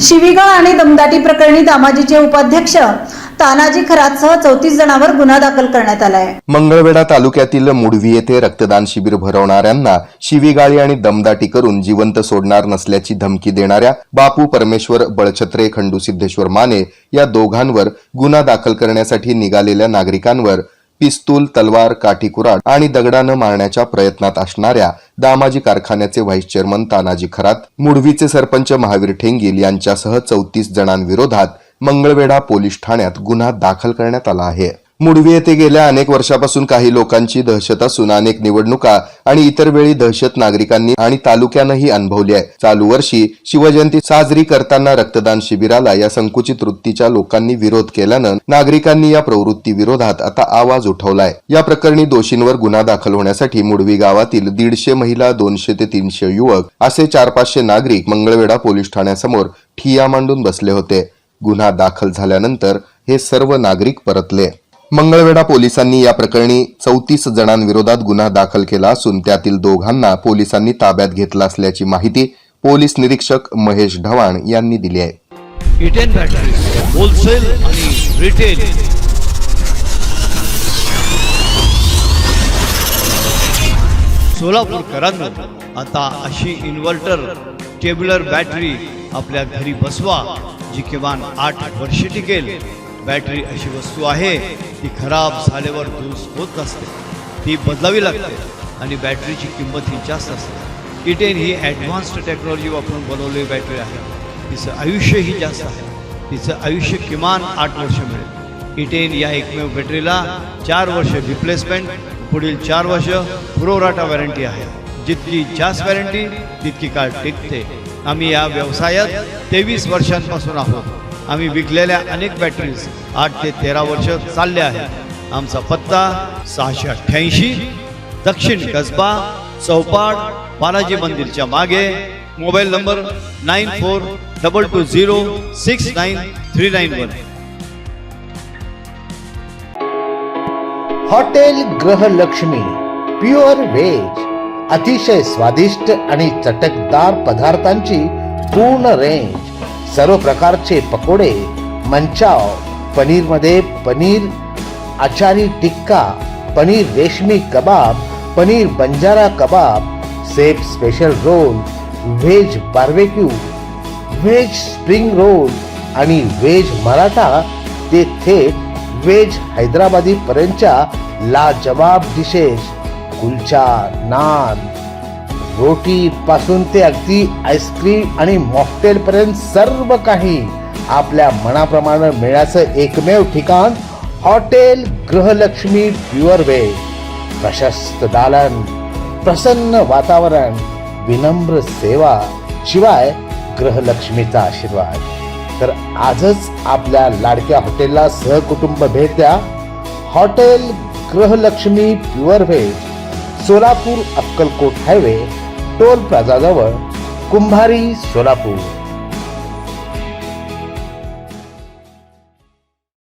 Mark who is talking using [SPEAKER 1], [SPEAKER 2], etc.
[SPEAKER 1] शिवीगाळ आणि दमदाटी प्रकरणी दामाजीचे उपाध्यक्ष तानाजी खरातसह चौतीस जणांवर गुन्हा दाखल करण्यात आला
[SPEAKER 2] मंगळवेढा तालुक्यातील मुडवी येथे रक्तदान शिबिर भरवणाऱ्यांना शिवीगाळी आणि दमदाटी करून जिवंत सोडणार नसल्याची धमकी देणाऱ्या बापू परमेश्वर बळछत्रे खंडू सिद्धेश्वर माने या दोघांवर गुन्हा दाखल करण्यासाठी निघालेल्या नागरिकांवर पिस्तूल तलवार काठी कुराड आणि दगडानं मारण्याच्या प्रयत्नात असणाऱ्या दामाजी कारखान्याचे व्हाईस चेअरमन तानाजी खरात मुडवीचे सरपंच महावीर ठेंगील यांच्यासह चौतीस जणांविरोधात मंगळवेढा पोलीस ठाण्यात गुन्हा दाखल करण्यात आला आहे. मुडवी येथे गेल्या अनेक वर्षापासून काही लोकांची दहशत असून अनेक निवडणुका आणि इतर वेळी दहशत नागरिकांनी आणि तालुक्यानंही अनुभवली आहे. चालू वर्षी शिवजयंती साजरी करताना रक्तदान शिबिराला या संकुचित वृत्तीच्या लोकांनी विरोध केल्यानं नागरिकांनी या प्रवृत्ती विरोधात आता आवाज उठवलाय. या प्रकरणी दोषींवर गुन्हा दाखल होण्यासाठी मुडवी गावातील दीडशे महिला दोनशे ते तीनशे युवक असे चार पाचशे नागरिक मंगळवेढा पोलीस ठाण्यासमोर ठिया मांडून बसले होते. गुन्हा दाखल झाल्यानंतर हे सर्व नागरिक परतले. मंगळवेढा पोलिसांनी या प्रकरणी चौतीस जणांविरोधात गुन्हा दाखल केला असून त्यातील दोघांना पोलिसांनी ताब्यात घेतला असल्याची माहिती पोलीस निरीक्षक महेश ढवाण यांनी दिली आहे.
[SPEAKER 3] इटेन बॅटरी होलसेल आणि रिटेल सोलापूरकरांनो आता अशी इन्व्हर्टर टेब्युलर बॅटरी आपल्या घरी बसवा जी किमान आठ वर्षे टिकेल. बॅटरी अशी वस्तू आहे ती खराब झाल्यावर दुरुस्त होत नसते ती बदलावी लागते आणि बॅटरीची किंमत ही जास्त असते. E इटेन ही ॲडव्हान्स्ड टेक्नॉलॉजी वापरून बनवलेली बॅटरी आहे. तिचं आयुष्यही जास्त आहे. तिचं आयुष्य किमान आठ वर्ष मिळेल. E इटेन या एकमेव बॅटरीला चार वर्ष रिप्लेसमेंट पुढील चार वर्ष पुरोराटा वॉरंटी आहे. जितकी जास्त वॉरंटी तितकी काळ टिकते. आम्ही या व्यवसायात तेवीस वर्षांपासून आहोत. आम्ही विकलेल्या अनेक बॅटरीज आठ ते तेरा वर्ष चालल्या आहेत आमचा पत्ता सहाशे अठ्ठ्याऐंशी दक्षिण कसबा चौपाड बालाजी मंदिरच्या मागे mobile number nine four double two zero six nine three nine one
[SPEAKER 4] hotel Grihalakshmi pure veg अतिशय स्वादिष्ट आणि चटकदार पदार्थांची पूर्ण रेंज सर्व प्रकारचे पकोडे Manchow पनीरमध्ये paneer achari tikka paneer reshmi kebab paneer banjara kebab chef special roll veg barbecue veg spring roll आणि व्हेज मराठा ते थेट व्हेज हैदराबादी पर्यंतच्या लाजवाब डिशेस कुलचा नान. रोटी पासून ते अगदी आईस्क्रीम आणि मॉकटेल पर्यंत सर्व काही आपल्या मनाप्रमाणे मिळण्याचं एकमेव ठिकाण हॉटेल गृहलक्ष्मी प्युअर वे. प्रशस्त दालन प्रसन्न वातावरण विनम्र सेवा शिवाय ग्रहलक्ष्मीचा आशीर्वाद. तर आजच आपल्या लाडक्या हॉटेलला सहकुटुंब भेट द्या. Hotel Grihalakshmi pure veg Solapur Akkalkot highway. Toll प्लाझाजवळ Kumbhari Solapur.